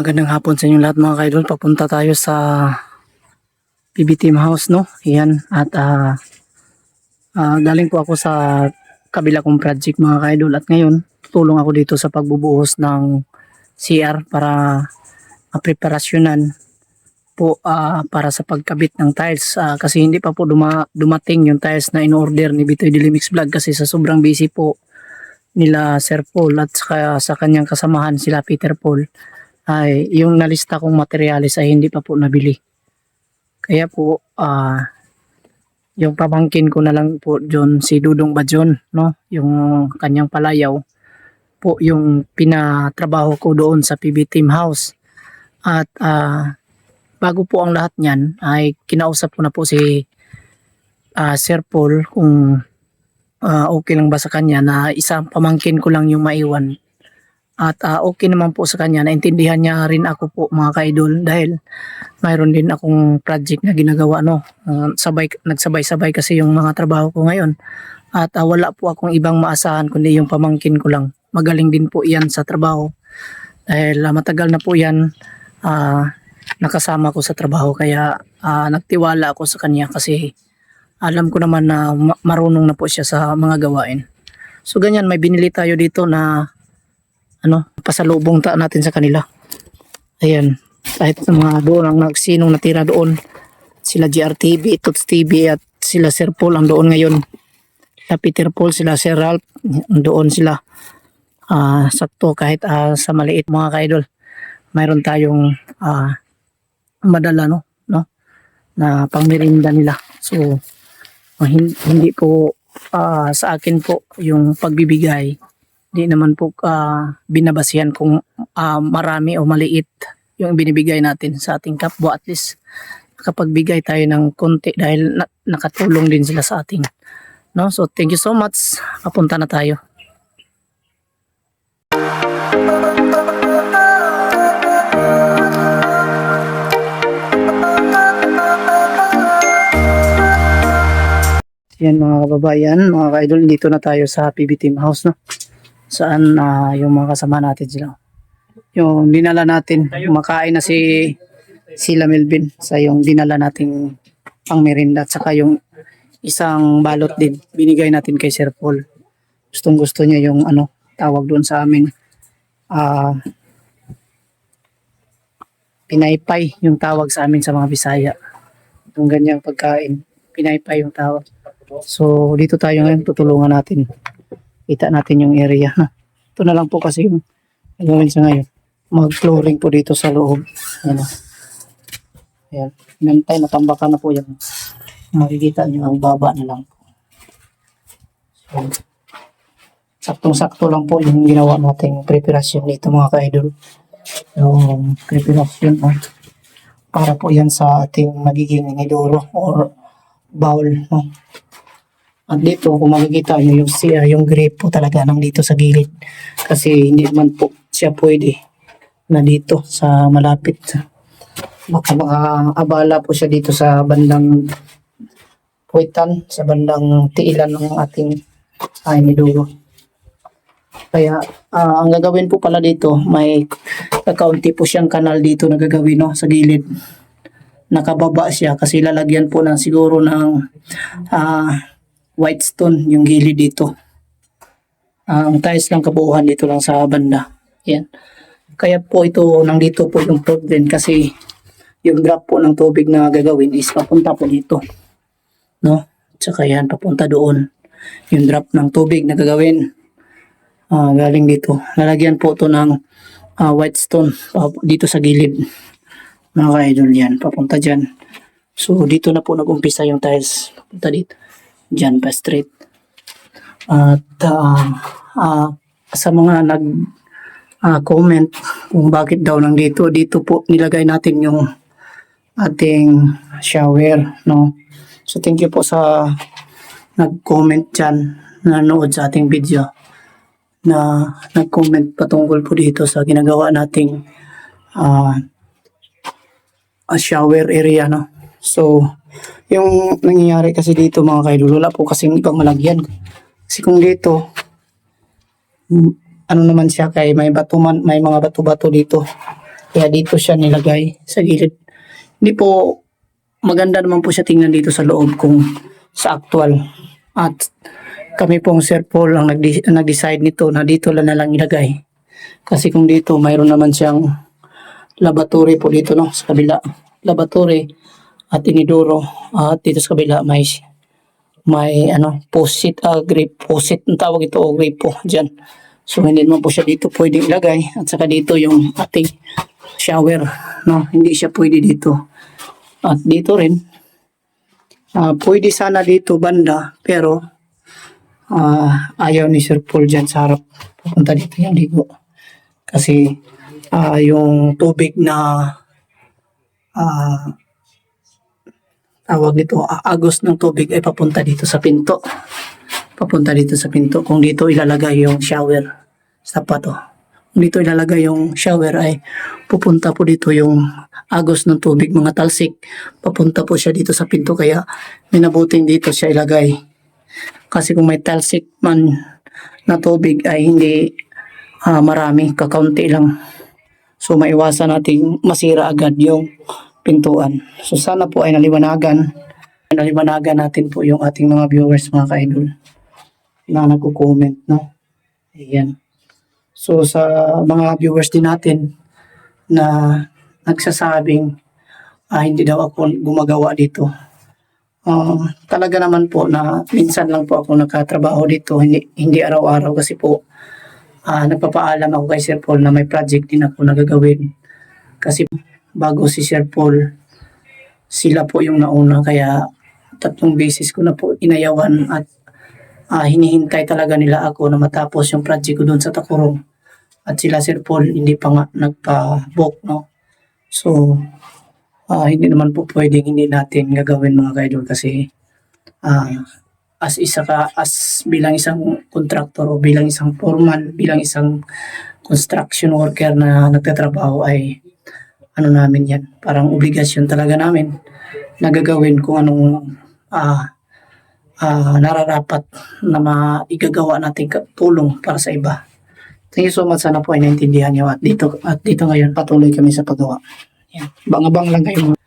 Magandang hapon sa inyo lahat mga kaidol. Papunta tayo sa PB Team House, no? Yan. At ah ah, galing po ako sa kabila kong project mga kaidol. At ngayon, tulong ako dito sa pagbubuhos ng CR para mapreparasyonan po ah, para sa pagkabit ng tiles. Ah, kasi hindi pa po duma- dumating yung tiles na in-order ni Bitoy Dilimix Vlog kasi sa sobrang busy po nila Sir Paul at saka sa kanyang kasamahan sila Peter Paul ay yung nalista kong materyales ay hindi pa po nabili. Kaya po ah yung pamangkin ko na lang po John si Dudong Bajon no? Yung kanyang palayaw po yung pinatrabaho ko doon sa PB Team House. At ah, bago po ang lahat niyan ay kinausap ko na po si ah, Sir Paul kung ah, okay lang ba sa kanya na isang pamangkin ko lang yung maiwan at ah, okay naman po sa kanya, naintindihan niya rin ako po mga kaidol dahil mayroon din akong project na ginagawa no. Ah, sabay nagsabay-sabay kasi yung mga trabaho ko ngayon. At ah, wala po akong ibang maasahan kundi yung pamangkin ko lang. Magaling din po 'yan sa trabaho. Dahil ah, matagal na po 'yan ah, nakasama ko sa trabaho kaya ah, nagtiwala ako sa kanya kasi alam ko naman na ma- marunong na po siya sa mga gawain. So ganyan, may binili tayo dito na ano, pasalubong ta natin sa kanila. Ayan, kahit sa mga doon ang nagsinong natira doon, sila GRTV, Tots TV at sila Sir Paul ang doon ngayon. Sila Peter Paul, sila Sir Ralph, doon sila. Ah, sakto kahit ah, sa maliit mga kaidol. Mayroon tayong ah, madala no, no na pangmerinda nila. So hin- hindi po ah, sa akin po yung pagbibigay di naman po ah, binabasihan kung ah, marami o maliit yung binibigay natin sa ating kapwa. At least nakapagbigay tayo ng konti dahil na- nakatulong din sila sa ating no? So thank you so much. Papunta na tayo. Yan mga kababayan mga ka-idol dito na tayo sa PB Team House no saan ah, yung mga kasama natin sila. Yung dinala natin, makain na si sila Melvin sa yung dinala nating pang merinda at saka yung isang balot din binigay natin kay Sir Paul. Gustong gusto niya yung ano tawag doon sa amin ah pinaypay yung tawag sa amin sa mga Bisaya. Yung ganyang pagkain, pinaypay yung tawag. So dito tayo ngayon tutulungan natin kita natin yung area. Ito na lang po kasi yung gagawin sa ngayon. Mag-flooring po dito sa loob. Ayan. o. Ayan. Inantay, natambakan na po yan. Makikita nyo ang baba na lang. So, saktong-sakto lang po yung ginawa nating preparasyon dito mga ka-idol. Yung preparasyon oh, para po yan sa ating magiging nidoro or bowl. No? At dito, kung makikita nyo, yung, siya, yung grape po talaga nandito sa gilid. Kasi hindi naman po siya pwede na dito sa malapit. Baka makaabala po siya dito sa bandang puwitan, sa bandang tiilan ng ating ay niduro. Kaya ah, ang gagawin po pala dito, may kakaunti po siyang kanal dito na gagawin no, sa gilid. Nakababa siya kasi lalagyan po ng siguro ng ah white stone yung gilid dito. Ah, ang tiles lang kabuuan dito lang sa banda. Yan. Kaya po ito, nandito po yung din kasi yung drop po ng tubig na gagawin is papunta po dito. No? Tsaka yan, papunta doon. Yung drop ng tubig na gagawin. Ah, galing dito. Lalagyan po ito ng ah, white stone ah, dito sa gilid. Mga ka-idol yan, papunta dyan. So, dito na po nag-umpisa yung tiles. Papunta dito. Diyan pa straight. At ah, ah, sa mga nag ah, comment kung bakit daw nandito, dito po nilagay natin yung ating shower, no? So thank you po sa nag-comment dyan, nanood sa ating video na nag-comment patungkol po dito sa ginagawa nating ah, shower area, no? So, yung nangyayari kasi dito mga kaidol, wala po kasing ibang malagyan. Kasi kung dito, ano naman siya kay may bato man, may mga bato-bato dito. Kaya dito siya nilagay sa gilid. Hindi po maganda naman po siya tingnan dito sa loob kung sa actual. At kami pong Sir Paul ang nagde- nag-decide nito na dito lang na lang ilagay. Kasi kung dito mayroon naman siyang laboratory po dito no sa kabila. Laboratory at inidoro at dito sa kabila may may ano posit uh, grape posit ang tawag ito o grape po diyan. So hindi naman po siya dito pwedeng ilagay at saka dito yung ating shower no hindi siya pwede dito. At dito rin ah pwede sana dito banda pero ah ayaw ni Sir Paul dyan sa harap pupunta dito yung ligo. Kasi ah yung tubig na ah tawag nito, agos ng tubig ay papunta dito sa pinto. Papunta dito sa pinto. Kung dito ilalagay yung shower, sapat to. Kung dito ilalagay yung shower ay pupunta po dito yung agos ng tubig, mga talsik. Papunta po siya dito sa pinto kaya minabuting dito siya ilagay. Kasi kung may talsik man na tubig ay hindi ah, marami, kakaunti lang. So maiwasan nating masira agad yung pintuan. So sana po ay naliwanagan. Naliwanagan natin po yung ating mga viewers, mga ka-idol. Na nagko-comment, no? Ayan. So sa mga viewers din natin na nagsasabing ah, hindi daw ako gumagawa dito. Um, talaga naman po na minsan lang po ako nakatrabaho dito, hindi, hindi araw-araw kasi po ah, nagpapaalam ako kay Sir Paul na may project din ako na gagawin. Kasi bago si Sir Paul, sila po yung nauna kaya tatlong beses ko na po inayawan at ah, hinihintay talaga nila ako na matapos yung project ko doon sa Takurong. At sila Sir Paul hindi pa nga nagpa-book, no? So, ah, hindi naman po pwedeng hindi natin gagawin mga kaidol kasi ah, as isa ka as bilang isang contractor o bilang isang foreman, bilang isang construction worker na nagtatrabaho ay ano namin yan, parang obligasyon talaga namin na gagawin kung anong ah ah, nararapat na maigagawa natin ka- tulong para sa iba. Thank you so much. Sana po ay naintindihan niyo at dito, at dito ngayon patuloy kami sa paggawa. Yan. Bang-abang lang kayo.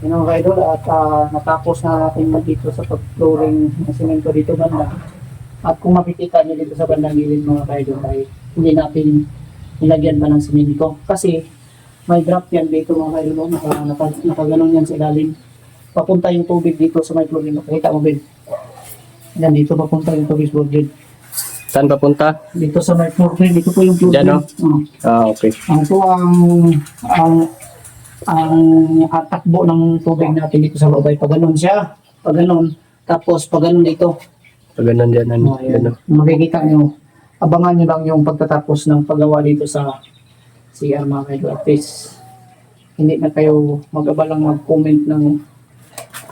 Mga- mga kaidol at ah, natapos na natin dito sa pag-flooring ng semento dito banda. At kung makikita niyo dito sa bandang gilid mga kaidol ay hindi natin nilagyan pa ng semento. Kasi may drop yan dito mga kaidol. no? Naka, naka, nakaganon yan sa ilalim. Papunta yung tubig dito sa may flooring. Makikita mo Ben. Yan dito papunta yung tubig sa flooring. Saan papunta? Dito sa may flooring. Dito po yung flooring. Dyan, no? Oo. Ah, okay. Ang ito ang ang ang ang takbo ng tubig natin dito sa loob ay pag ganun siya. Pag ganun. Tapos pag ganun dito. So, ganun dyan. Ano, ano. Makikita nyo. Abangan nyo lang yung pagtatapos ng paggawa dito sa CR mga kayo. At least, hindi na kayo mag-abalang mag-comment ng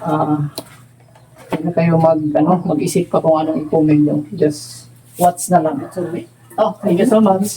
ah hindi na kayo mag, ano, mag-isip pa kung anong i-comment nyo. Just watch na lang. Oh, thank you so much.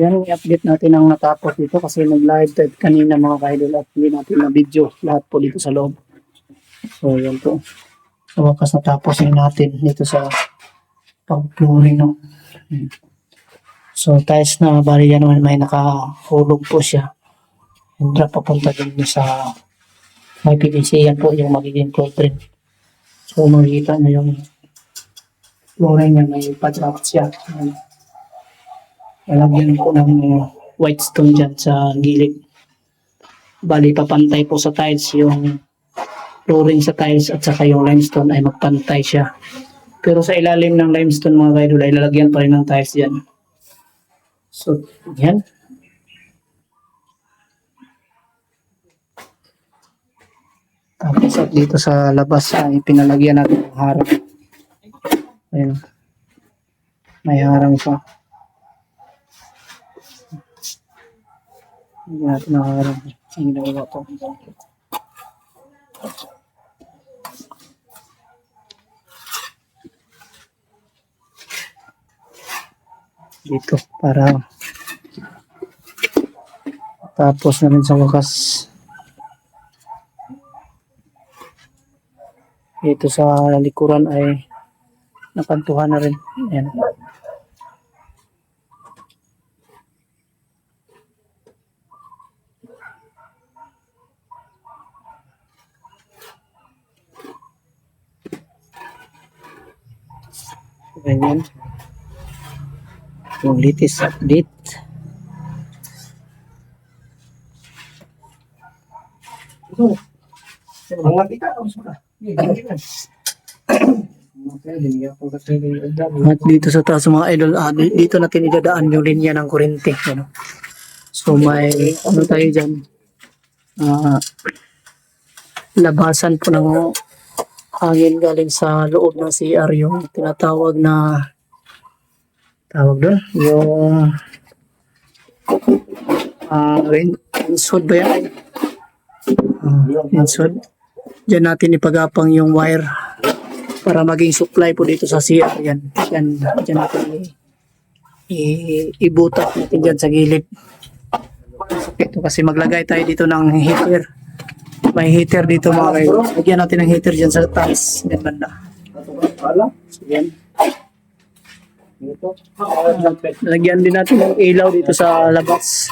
Yan, i-update natin ang natapos dito kasi nag-live tayo kanina mga kaidol at hindi natin na-video lahat po dito sa loob. So, yan po. Sa wakas natapos natin dito sa pag-flooring. No? So, tiles na bali yan naman may nakahulog po siya. Yung drop papunta din sa may PVC. Yan po yung magiging footprint. So, makikita nyo yung flooring niya may pa-drop siya. Yan. Lalagyan po ng white stone dyan sa gilid. Bali, papantay po sa tiles yung flooring sa tiles at saka yung limestone ay magpantay siya. Pero sa ilalim ng limestone mga kaidol ay lalagyan pa rin ng tiles dyan. So, yan. Tapos at dito sa labas ay pinalagyan natin ng harang. Ayun. May harang pa. Hindi natin nakakarap. Ang ginagawa ko. Dito para tapos na rin sa wakas. Dito sa likuran ay nakantuhan na rin. Ayan. Ganyan. Yung latest update. At dito sa taas mga idol, ah, di- dito natin idadaan yung linya ng kurente. Ano? So may ano tayo dyan? Ah, labasan po ng hangin galing sa loob ng CR yung tinatawag na tawag doon yung ah rain insod ba yan? Uh, insod. Dyan natin ipagapang yung wire para maging supply po dito sa CR yan. Yan dyan natin ibutak natin dyan sa gilid. Ito kasi maglagay tayo dito ng heater may heater dito mga kayo. Lagyan natin ng heater dyan sa taas. Yan banda. Lagyan din natin ng ilaw dito sa labas.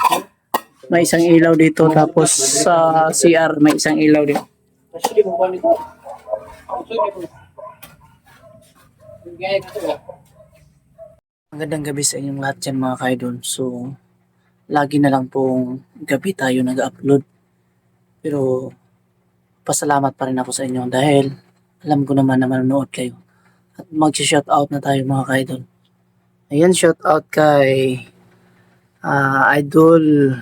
May isang ilaw dito. Tapos sa CR may isang ilaw dito. Magandang gabi sa inyong lahat dyan mga kaidol. So, lagi na lang pong gabi tayo nag-upload. Pero pasalamat pa rin ako sa inyo dahil alam ko naman na manonood kayo. At mag-shout out na tayo mga kaidol. Ayan, shout out kay ah, Idol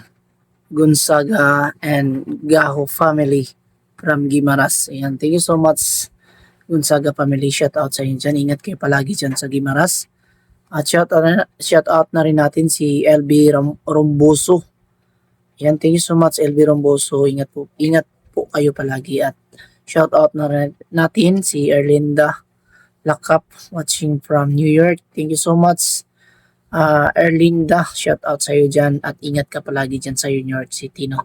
Gonzaga and Gaho family from Gimaras. Ayan, thank you so much Gonzaga family. Shout out sa inyo dyan. Ingat kayo palagi dyan sa Gimaras. At shout out, na, shout out na rin natin si LB Rom- Romboso. Ayan, thank you so much LB Romboso. Ingat po, ingat po kayo palagi at shout out na rin natin si Erlinda Lakap watching from New York. Thank you so much uh, Erlinda. Shout out sa iyo dyan at ingat ka palagi dyan sa New York City. No?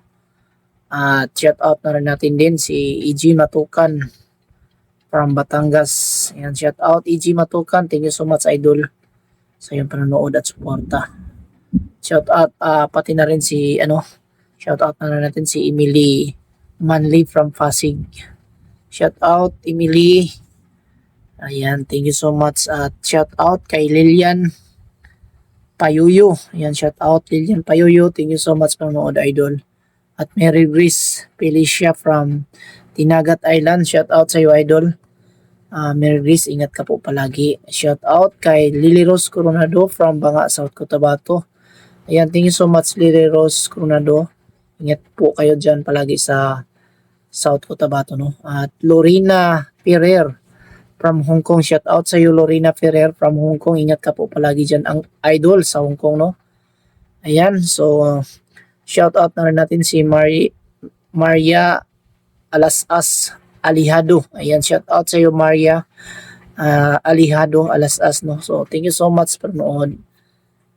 At shout out na rin natin din si EG Matukan from Batangas. Ayan, shout out EG Matukan. Thank you so much idol sa iyong panonood at suporta. Shout out ah, pati na rin si ano, shout out na rin natin si Emily Manley from Pasig. Shout out Emily. Ayan, thank you so much at shout out kay Lilian Payuyo. Ayan, shout out Lilian Payuyo. Thank you so much panonood idol. At Mary Grace Felicia from Tinagat Island. Shout out sa iyo idol. Ah, Mary Grace, ingat ka po palagi. Shout out kay Lily Rose Coronado from Banga, South Cotabato. Ayan, thank you so much Lily Rose Coronado. Ingat po kayo dyan palagi sa South Cotabato, no? At Lorena Ferrer from Hong Kong. Shout out sa iyo Lorena Ferrer from Hong Kong. Ingat ka po palagi dyan. Ang idol sa Hong Kong, no? Ayan, so shout out na rin natin si Mari Maria Alasas Alihado. Ayan, shout out sa iyo Maria ah, Alihado Alasas, no? So, thank you so much for nood.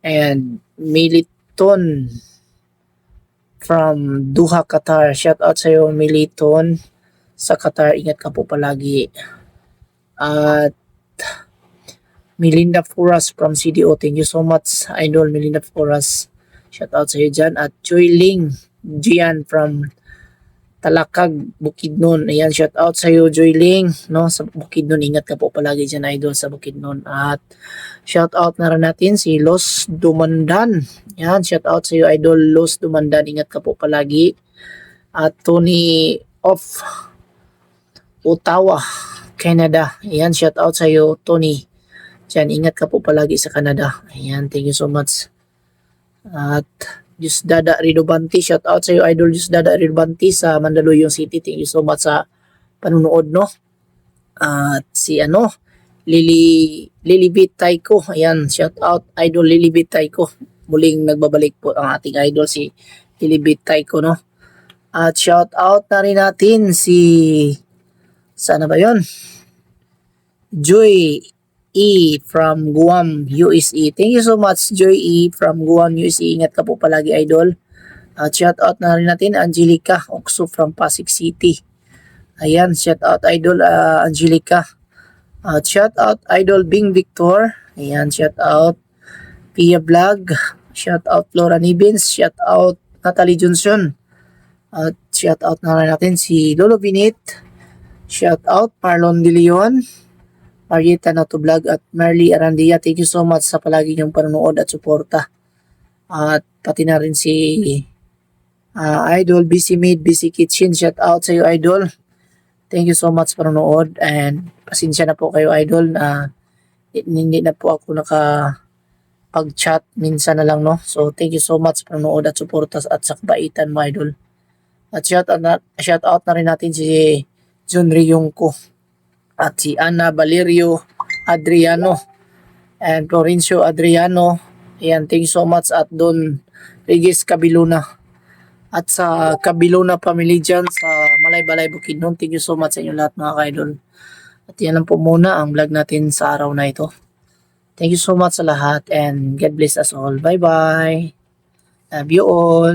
And Militon from Doha, Qatar. Shout out sa iyo Militon sa Qatar. Ingat ka po palagi. At Melinda Furas from CDO. Thank you so much, Idol Melinda Furas. Shout out sa iyo dyan. At Joy Ling Gian from Talakag, Bukidnon. Ayan, shout out sa iyo, Joy Ling. No, sa Bukidnon, ingat ka po palagi dyan, Idol, sa Bukidnon. At shout out na rin natin si Los Dumandan. Ayan, shout out sa iyo, Idol Los Dumandan. Ingat ka po palagi. At Tony Off Ottawa, Canada. Ayan, shout out sa iyo, Tony. Diyan, ingat ka po palagi sa Canada. Ayan, thank you so much. At Dada Ridobanti, shout out sa iyo, Idol Diyos Dada Ridobanti sa Mandaluyong City. Thank you so much sa panunood, no? At si ano, Lily, Lilibit Taiko. Ayan, shout out, Idol Lilibit Taiko. Muling nagbabalik po ang ating idol si Lilibit Taiko, no? At shout out na rin natin si, sana ba yon Joy E from Guam, USA. Thank you so much, Joy E from Guam, USA. Ingat ka po palagi, idol. At shout out na rin natin, Angelica Okso from Pasig City. Ayan, shout out, idol ah, Angelica. At shout out, idol Bing Victor. Ayan, shout out Pia Vlog. Shout out Flora Nibins. Shout out Natalie Johnson. At shout out na rin natin si Lolo Binit. Shout out Marlon De Leon. Marieta Nato Vlog at Merly Arandia. Thank you so much sa palagi niyong panonood at suporta. At pati na rin si ah, Idol Busy Made, Busy Kitchen. Shout out sa iyo Idol. Thank you so much sa panonood and pasensya na po kayo Idol na hindi na po ako naka pag-chat minsan na lang no. So thank you so much sa panonood at suporta at sa kabaitan mo Idol. At shout out na, shout out na rin natin si Jun Ryungko at si Ana Valerio Adriano and Florencio Adriano. Ayan, thank you so much at Don Regis Cabiluna. At sa Cabiluna family dyan sa Malay-Balay Bukidnon. Thank you so much sa inyo lahat mga kaidol. At yan lang po muna ang vlog natin sa araw na ito. Thank you so much sa lahat and God bless us all. Bye-bye. Love you all.